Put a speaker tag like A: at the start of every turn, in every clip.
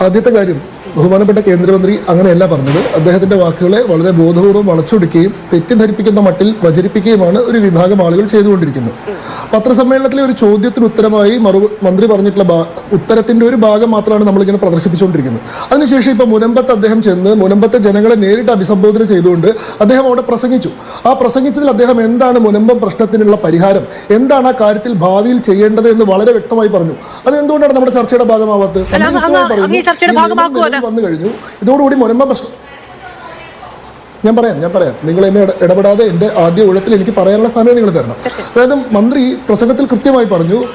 A: ആദ്യത്തെ കാര്യം ബഹുമാനപ്പെട്ട കേന്ദ്രമന്ത്രി അങ്ങനെയല്ല പറഞ്ഞത്. അദ്ദേഹത്തിന്റെ വാക്കുകളെ വളരെ ബോധപൂർവം വളച്ചൊടുക്കുകയും തെറ്റിദ്ധരിപ്പിക്കുന്ന മട്ടിൽ പ്രചരിപ്പിക്കുകയുമാണ് ഒരു വിഭാഗം ആളുകൾ ചെയ്തുകൊണ്ടിരിക്കുന്നത്. പത്രസമ്മേളനത്തിലെ ഒരു ചോദ്യത്തിന് ഉത്തരമായി മറു മന്ത്രി പറഞ്ഞിട്ടുള്ള ഉത്തരത്തിന്റെ ഒരു ഭാഗം മാത്രമാണ് നമ്മളിങ്ങനെ പ്രദർശിപ്പിച്ചുകൊണ്ടിരിക്കുന്നത്. അതിനുശേഷം ഇപ്പൊ മുനമ്പത്ത് അദ്ദേഹം ചെന്ന് മുനമ്പത്തെ ജനങ്ങളെ നേരിട്ട് അഭിസംബോധന ചെയ്തുകൊണ്ട് അദ്ദേഹം അവിടെ പ്രസംഗിച്ചു. ആ പ്രസംഗിച്ചതിൽ അദ്ദേഹം എന്താണ് മുനമ്പം പ്രശ്നത്തിനുള്ള പരിഹാരം? എന്താണ് ആ കാര്യത്തിൽ ഭാവിയിൽ ചെയ്യേണ്ടത് എന്ന് വളരെ വ്യക്തമായി പറഞ്ഞു. അത് എന്തുകൊണ്ടാണ് നമ്മുടെ ചർച്ചയുടെ ഭാഗമാവാത്തത് വന്നു കഴിഞ്ഞു. ഇതോടുകൂടി മുരമ്പ പ്രശ്നം. ഞാൻ പറയാം ഞാൻ പറയാം. നിങ്ങൾ എന്നെ ഇട- ഇടപെടാതെ എന്റെ ആദ്യ ഊഴത്തിൽ എനിക്ക് പറയാനുള്ള സമയം നിങ്ങൾ തരണം. അതായത് മന്ത്രി പ്രസംഗത്തിൽ കൃത്യമായി പറഞ്ഞു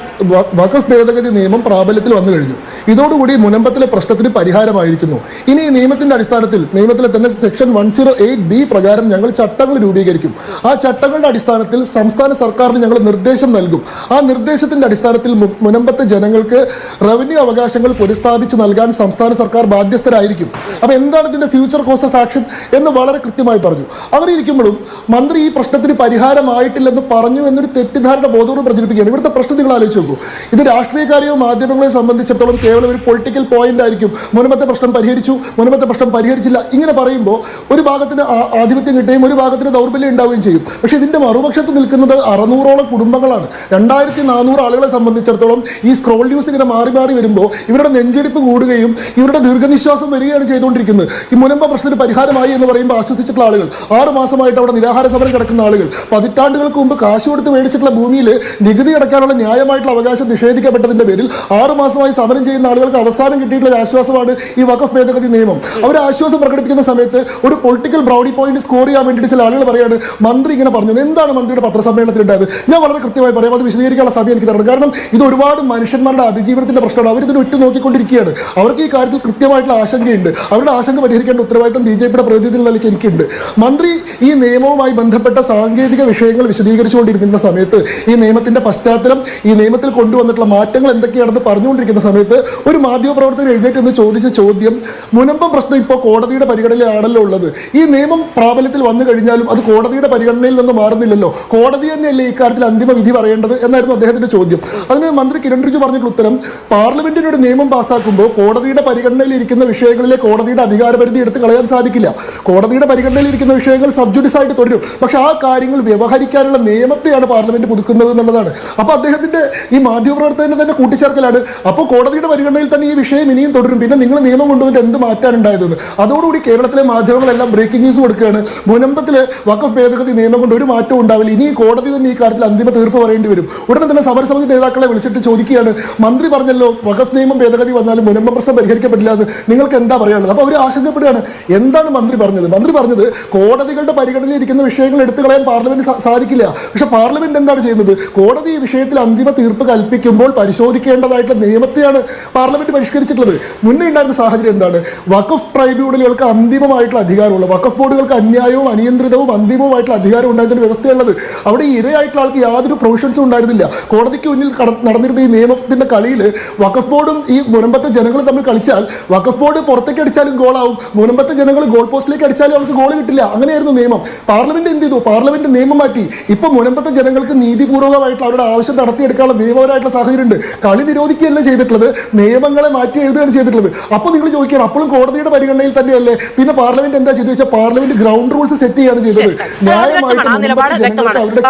A: വഖഫ് ഭേദഗതി നിയമം പ്രാബല്യത്തിൽ വന്നു കഴിഞ്ഞു. ഇതോടുകൂടി മുനമ്പത്തിലെ പ്രശ്നത്തിന് പരിഹാരമായിരിക്കുന്നു. ഇനി ഈ നിയമത്തിന്റെ അടിസ്ഥാനത്തിൽ നിയമത്തിലെ തന്നെ section one zero eight B പ്രകാരം ഞങ്ങൾ ചട്ടങ്ങൾ രൂപീകരിക്കും. ആ ചട്ടങ്ങളുടെ അടിസ്ഥാനത്തിൽ സംസ്ഥാന സർക്കാരിന് ഞങ്ങൾ നിർദ്ദേശം നൽകും. ആ നിർദ്ദേശത്തിന്റെ അടിസ്ഥാനത്തിൽ മുനമ്പത്തെ ജനങ്ങൾക്ക് റവന്യൂ അവകാശങ്ങൾ പുനഃസ്ഥാപിച്ച് നൽകാൻ സംസ്ഥാന സർക്കാർ ബാധ്യസ്ഥരായിരിക്കും. അപ്പൊ എന്താണ് ഇതിന്റെ ഫ്യൂച്ചർ കോഴ്സ് ഓഫ് ആക്ഷൻ എന്ന് വളരെ കൃത്യമായി പറഞ്ഞു. അങ്ങനെ ഇരിക്കുമ്പോഴും മന്ത്രി ഈ പ്രശ്നത്തിന് പരിഹാരമായിട്ടില്ലെന്ന് പറഞ്ഞു എന്നൊരു തെറ്റിദ്ധാരണ ബോധവും പ്രചരിപ്പിക്കുകയാണ്. ഇവിടുത്തെ പ്രശ്നം നിങ്ങൾ ആലോചിച്ച് നോക്കൂ. ഇത് രാഷ്ട്രീയക്കാരെയോ മാധ്യമങ്ങളെയോ സംബന്ധിച്ചിടത്തോളം കേവലം ഒരു പൊളിറ്റിക്കൽ പോയിന്റ് ആയിരിക്കും. മുൻപത്തെ പ്രശ്നം പരിഹരിച്ചു. മുൻപത്തെ പ്രശ്നം പരിഹരിച്ചില്ല. ഇങ്ങനെ പറയുമ്പോൾ ഒരു ഭാഗത്തിന് ആധിപത്യം കിട്ടുകയും ഒരു ഭാഗത്തിന് ദൗർബല്യം ഉണ്ടാവുകയും ചെയ്യും. പക്ഷെ ഇതിന്റെ മറുപക്ഷത്ത് നിൽക്കുന്നത് അറുന്നൂറോളം കുടുംബങ്ങളാണ്. രണ്ടായിരത്തി നാനൂറ് ആളുകളെ സംബന്ധിച്ചിടത്തോളം ഈ സ്ക്രോൾ ന്യൂസ് ഇങ്ങനെ മാറി മാറി വരുമ്പോൾ ഇവരുടെ നെഞ്ചെടുപ്പ് കൂടുകയും ഇവരുടെ ദീർഘനിശ്വാസം വരികയാണ് ചെയ്തുകൊണ്ടിരിക്കുന്നത്. ഈ മുനമ്പ പ്രശ്നത്തിന് പരിഹാരമായി എന്ന് പറയുമ്പോൾ ആശ്വസിച്ചിട്ടുള്ള ആളുകൾ. ആറ് മാസമായിട്ട് അവിടെ നിരാഹാര സമരം കിടക്കുന്ന ആളുകൾ. പതിറ്റാണ്ടുകൾക്ക് മുമ്പ് കാശ് കൊടുത്ത് മേടിച്ചിട്ടുള്ള ഭൂമിയിൽ നികുതി അടക്കാനുള്ള ന്യായമായിട്ടുള്ള അവകാശം നിഷേധിക്കപ്പെട്ടതിന്റെ പേരിൽ ആറ് മാസമായി സമരം ചെയ്യുന്ന ആളുകൾക്ക് അവസാനം കിട്ടിയിട്ടുള്ള ഒരു ആശ്വാസമാണ് ഈ വഖഫ് ഭേദഗതി നിയമം. അവർ ആശ്വാസം പ്രകടിപ്പിക്കുന്ന സമയത്ത് ഒരു പൊളിറ്റിക്കൽ ബ്രൗഡി പോയിന്റ് സ്കോർ ചെയ്യാൻ വേണ്ടിയിട്ട് ചില ആളുകൾ പറയാണ് മന്ത്രി ഇങ്ങനെ പറഞ്ഞു. എന്താണ് മന്ത്രിയുടെ പത്രസമ്മേളനത്തിൽ ഉണ്ടായത് ഞാൻ വളരെ കൃത്യമായി പറയാം അത് വിശദീകരിക്കാനുള്ള സമയം എനിക്ക് തരണം. കാരണം ഇത് ഒരുപാട് മനുഷ്യന്മാരുടെ അതിജീവനത്തിന്റെ പ്രശ്നമാണ്. അവരിതിന് ഉറ്റു നോക്കിക്കൊണ്ടിരിക്കുകയാണ് അവർക്ക് ഈ കാര്യത്തിൽ കൃത്യമായിട്ടുള്ള ആശങ്കയുണ്ട്. അവരുടെ ആശങ്ക പരിഹരിക്കേണ്ട ഉത്തരവാദിത്തം ബി ജെ പിയുടെ പ്രതിനിധികളിലേക്ക് നിലയ്ക്ക് എനിക്കുണ്ട് മന്ത്രി ഈ നിയമവുമായി ബന്ധപ്പെട്ട സാങ്കേതിക വിഷയങ്ങൾ വിശദീകരിച്ചുകൊണ്ടിരിക്കുന്ന സമയത്ത് ഈ നിയമത്തിന്റെ പശ്ചാത്തലം ഈ നിയമത്തിൽ കൊണ്ടുവന്നിട്ടുള്ള മാറ്റങ്ങൾ എന്തൊക്കെയാണെന്ന് പറഞ്ഞുകൊണ്ടിരിക്കുന്ന സമയത്ത് ഒരു മാധ്യമപ്രവർത്തകൻ എഴുന്നേറ്റ് എന്ന് ചോദിച്ച ചോദ്യം മുനമ്പം പ്രശ്നം ഇപ്പോൾ കോടതിയുടെ പരിഗണനയിലാണല്ലോ ഉള്ളത്. ഈ നിയമം പ്രാബല്യത്തിൽ വന്നു കഴിഞ്ഞാലും അത് കോടതിയുടെ പരിഗണനയിൽ നിന്ന് മാറുന്നില്ലല്ലോ. കോടതി തന്നെയല്ലേ ഇക്കാര്യത്തിൽ അന്തിമ വിധി പറയേണ്ടത് എന്നായിരുന്നു അദ്ദേഹത്തിന്റെ ചോദ്യം. അതിന് മന്ത്രി കിരൺ റിജു പറഞ്ഞിട്ടുള്ള ഉത്തരം പാർലമെന്റിന് ഒരു നിയമം പാസ്സാക്കുമ്പോൾ കോടതിയുടെ പരിഗണനയിൽ ഇരിക്കുന്ന വിഷയങ്ങളിലെ കോടതിയുടെ അധികാരപരിധി എടുത്ത് കളയാൻ സാധിക്കില്ല. കോടതിയുടെ പരിഗണനയിൽ ഇരിക്കുന്ന വിഷയങ്ങൾ സബ്ജുഡിസ് ആയിട്ട് തുടരും. പക്ഷെ ആ കാര്യങ്ങൾ വ്യവഹരിക്കാനുള്ള നിയമത്തെയാണ് പാർലമെന്റ് പുതുക്കുന്നത് എന്നുള്ളതാണ്. അപ്പൊ അദ്ദേഹത്തിന്റെ ഈ മാധ്യമപ്രവർത്തകനെ തന്നെ കൂട്ടിച്ചേർക്കലാണ്. അപ്പോൾ കോടതിയുടെ പരിഗണനയിൽ തന്നെ ഈ വിഷയം ഇനിയും തുടരും. പിന്നെ നിങ്ങൾ നിയമം കൊണ്ടുവന്നിട്ട് എന്ത് മാറ്റാൻ ഉണ്ടായതെന്ന്. അതോടുകൂടി കേരളത്തിലെ മാധ്യമങ്ങളെല്ലാം ബ്രേക്കിംഗ് ന്യൂസ് കൊടുക്കുകയാണ്. മുനമ്പത്തിലെ വഖഫ് ഭേദഗതി നിയമം കൊണ്ട് ഒരു മാറ്റവും ഉണ്ടാവില്ല. ഇനി കോടതി തന്നെ ഈ കാര്യത്തിൽ അന്തിമ തീർപ്പ് പറയേണ്ടി വരും. ഉടനെ തന്നെ സമരസമിതി നേതാക്കളെ വിളിച്ചിട്ട് ചോദിക്കുകയാണ്. മന്ത്രി പറഞ്ഞല്ലോ വഖഫ് നിയമം ഭേദഗതി വന്നാലും മുനമ്പ പ്രശ്നം പരിഹരിക്കപ്പെടില്ല എന്ന്. നിങ്ങൾക്ക് എന്താ പറയാനുള്ളത്? അപ്പോൾ അവർ ആശങ്കപ്പെടുകയാണ്. എന്താണ് മന്ത്രി പറഞ്ഞത്? മന്ത്രി പറഞ്ഞത് കോടതികളുടെ പരിഗണനയിൽ ഇരിക്കുന്ന വിഷയങ്ങൾ എടുത്തു കളയാൻ പാർലമെന്റ് സാധിക്കില്ല. പക്ഷെ പാർലമെന്റ് എന്താണ് ചെയ്യുന്നത്? കോടതി ഈ വിഷയത്തിൽ അന്തിമ തീർപ്പ് കൽപ്പിക്കുമ്പോൾ പരിശോധിക്കേണ്ടതായിട്ടുള്ള നിയമത്തെയാണ് പാർലമെന്റ് പരിഷ്കരിച്ചിട്ടുള്ളത്. മുന്നേ ഉണ്ടായിരുന്ന സാഹചര്യം എന്താണ്? വഖഫ് ട്രൈബ്യൂണലുകൾക്ക് അന്തിമമായിട്ടുള്ള അധികാരമുള്ള വഖഫ് ബോർഡുകൾക്ക് അന്യായവും അനിയന്ത്രിതവും അന്തിമവുമായിട്ടുള്ള അധികാരം ഉണ്ടായിരുന്ന വ്യവസ്ഥയുള്ളത് അവിടെ ഇരയായിട്ടുള്ള ആൾക്ക് യാതൊരു പ്രൊവിഷൻസും ഉണ്ടായിരുന്നില്ല. കോടതിക്ക് മുന്നിൽ നടന്നിരുന്ന ഈ നിയമത്തിന്റെ കളിയിൽ വഖഫ് ബോർഡും ഈ മുനമ്പത്തെ ജനങ്ങളും തമ്മിൽ കളിച്ചാൽ വഖഫ് ബോർഡ് പുറത്തേക്ക് അടിച്ചാലും ഗോളാവും. മുനമ്പത്തെ ജനങ്ങൾ ഗോൾ പോസ്റ്റിലേക്ക് അടിച്ചാലും അവർക്ക് ഗോൾ കിട്ടില്ല അങ്ങനെയായിരുന്നു നിയമം. പാർലമെന്റ് എന്ത് ചെയ്തു? പാർലമെന്റ് നിയമം മാറ്റി. ഇപ്പൊ മുനമ്പത്തെ ജനങ്ങൾക്ക് നീതിപൂർവകമായിട്ടുള്ള അവരുടെ ആവശ്യം നടത്തിയെടുക്കാനുള്ള നിയമപരമായിട്ടുള്ള സാഹചര്യം ഉണ്ട് കളി നിരോധിക്കുകയല്ല ചെയ്തിട്ടുള്ളത്? നിയമങ്ങളെ മാറ്റി എഴുതുകയാണ് ചെയ്തിട്ടുള്ളത്. അപ്പൊ നിങ്ങൾ ചോദിക്കുകയാണ് അപ്പോഴും കോടതിയുടെ പരിഗണനയിൽ തന്നെയല്ലേ? പിന്നെ പാർലമെന്റ് എന്താ ചെയ്തു വെച്ചാൽ പാർലമെന്റ് ഗ്രൗണ്ട് റൂൾസ് സെറ്റ് ചെയ്യാണ് ചെയ്തത്. ന്യായമായിട്ട്
B: നിലപാട്
A: ജനങ്ങൾക്ക് അവരുടെ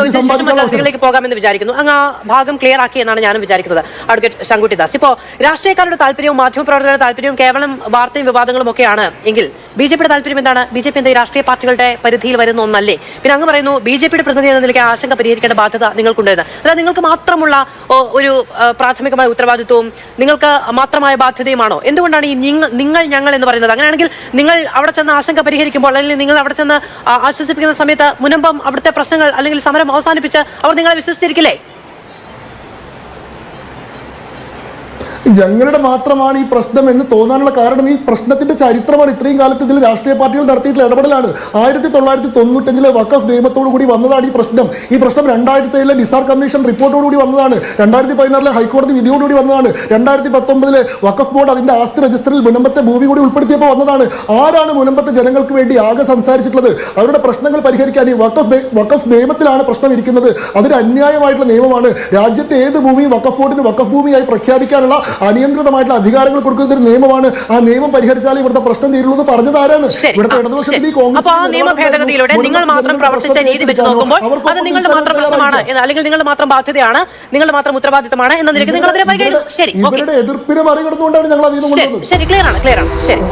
A: കേസ് സമ്പാദിക്കാനുള്ള.
B: പോകാമെന്ന് വിചാരിക്കുന്നു. അങ്ങ് ആ ഭാഗം ക്ലിയർ ആക്കി എന്നാണ് ഞാനും വിചാരിക്കുന്നത്. അഡ്വക്കേറ്റ് ശങ്കുട്ടിദാസ്. ഇപ്പോ രാഷ്ട്രീയക്കാരുടെ താല്പര്യവും മാധ്യമപ്രവർത്തകരുടെ താല്പര്യവും കേവലം വാർത്തയും വിവാദങ്ങളും ഒക്കെയാണ്. എങ്കിൽ ബി ജെ പിയുടെ താല്പര്യം എന്താണ്? ബി ജെ പി എന്താ രാഷ്ട്രീയ പാർട്ടികളുടെ പരിധിയിൽ വരുന്ന ഒന്നല്ലേ? പിന്നെ അങ്ങ് പറയുന്നു ബി ജെ പിയുടെ പ്രതിനിധി എന്ന നിലയ്ക്ക് ആശങ്ക പരിഹരിക്കേണ്ട ബാധ്യത നിങ്ങൾക്കുണ്ടായത് അതായത് നിങ്ങൾക്ക് മാത്രമുള്ള ഒരു പ്രാഥമികമായ ഉത്തരവാദിത്വവും നിങ്ങൾക്ക് മാത്രമായ ബാധ്യതയുമാണോ? എന്തുകൊണ്ടാണ് ഈ നിങ്ങൾ ഞങ്ങൾ എന്ന് പറയുന്നത്? അങ്ങനെയാണെങ്കിൽ നിങ്ങൾ അവിടെ ചെന്ന് ആശങ്ക പരിഹരിക്കുമ്പോൾ അല്ലെങ്കിൽ നിങ്ങൾ അവിടെ ചെന്ന് ആശ്വസിപ്പിക്കുന്ന സമയത്ത് മുനമ്പം അവിടുത്തെ പ്രശ്നങ്ങൾ അല്ലെങ്കിൽ സമരം അവസാനിപ്പിച്ച് അവർ നിങ്ങളെ വിശ്വസിച്ചിരിക്കില്ലേ?
A: ഞങ്ങളുടെ മാത്രമാണ് ഈ പ്രശ്നം എന്ന് തോന്നാനുള്ള കാരണം ഈ പ്രശ്നത്തിന്റെ ചരിത്രമാണ്. ഇത്രയും കാലത്ത് ഇതിൽ രാഷ്ട്രീയ പാർട്ടികൾ നടത്തിയിട്ടുള്ള ഇടപെടലാണ്. ആയിരത്തി തൊള്ളായിരത്തി തൊണ്ണൂറ്റഞ്ചിലെ വഖഫ് നിയമത്തോടു കൂടി വന്നതാണ് ഈ പ്രശ്നം. ഈ പ്രശ്നം രണ്ടായിരത്തി ഏഴിലെ നിസാർ കമ്മീഷൻ റിപ്പോർട്ടോടു കൂടി വന്നതാണ്. രണ്ടായിരത്തി പതിനാറിലെ ഹൈക്കോടതി വിധിയോടുകൂടി വന്നതാണ്. രണ്ടായിരത്തി പത്തൊമ്പതിലെ വഖഫ് ബോർഡ് അതിന്റെ ആസ്തി രജിസ്റ്ററിൽ മുനമ്പത്തെ ഭൂമി കൂടി ഉൾപ്പെടുത്തിയപ്പോൾ വന്നതാണ്. ആരാണ് മുനമ്പത്തെ ജനങ്ങൾക്ക് വേണ്ടി ആകെ സംസാരിച്ചിട്ടുള്ളത്? അവരുടെ പ്രശ്നങ്ങൾ പരിഹരിക്കാൻ ഈ വഖഫ് വഖഫ് നിയമത്തിലാണ് പ്രശ്നം ഇരിക്കുന്നത് അതൊരു അന്യായമായിട്ടുള്ള നിയമമാണ്. രാജ്യത്തെ ഏത് ഭൂമിയും വഖഫ് ബോർഡിന് വഖഫ് ഭൂമിയായി പ്രഖ്യാപിക്കാനുള്ള അനിയന്ത്രിതമായിട്ടുള്ള അധികാരങ്ങൾ കൊടുക്കുന്ന ഒരു നിയമമാണ്. ആ നിയമം പരിഹരിച്ചാൽ ഇവിടുത്തെ പ്രശ്നം തീരുള്ളൂ എന്ന് പറഞ്ഞത് ആരാണ്? ഇവിടുത്തെ
B: ഇടതുപക്ഷത്തിൽ
A: ഇടതുപക്ഷത്തിന് കോൺഗ്രസ്
B: നിങ്ങൾ മാത്രം പ്രവർത്തിച്ച നീതി വെച്ച് നോക്കുമ്പോൾ അത് നിങ്ങളുടെ മാത്രം പ്രശ്നമാണ് അല്ലെങ്കിൽ നിങ്ങളുടെ മാത്രം ബാധ്യതയാണ് നിങ്ങളുടെ മാത്രം ഉത്തരവാദിത്തമാണ് എന്ന നിലയ്ക്ക് നിങ്ങൾ അതിനെ ശരി
A: ഇവരുടെ എതിർപ്പിനെ മറികടന്നുകൊണ്ടാണ് ഞങ്ങൾ
B: ശരി ക്ലിയർ ആണ് ക്ലിയർ ആണ്. ശരി.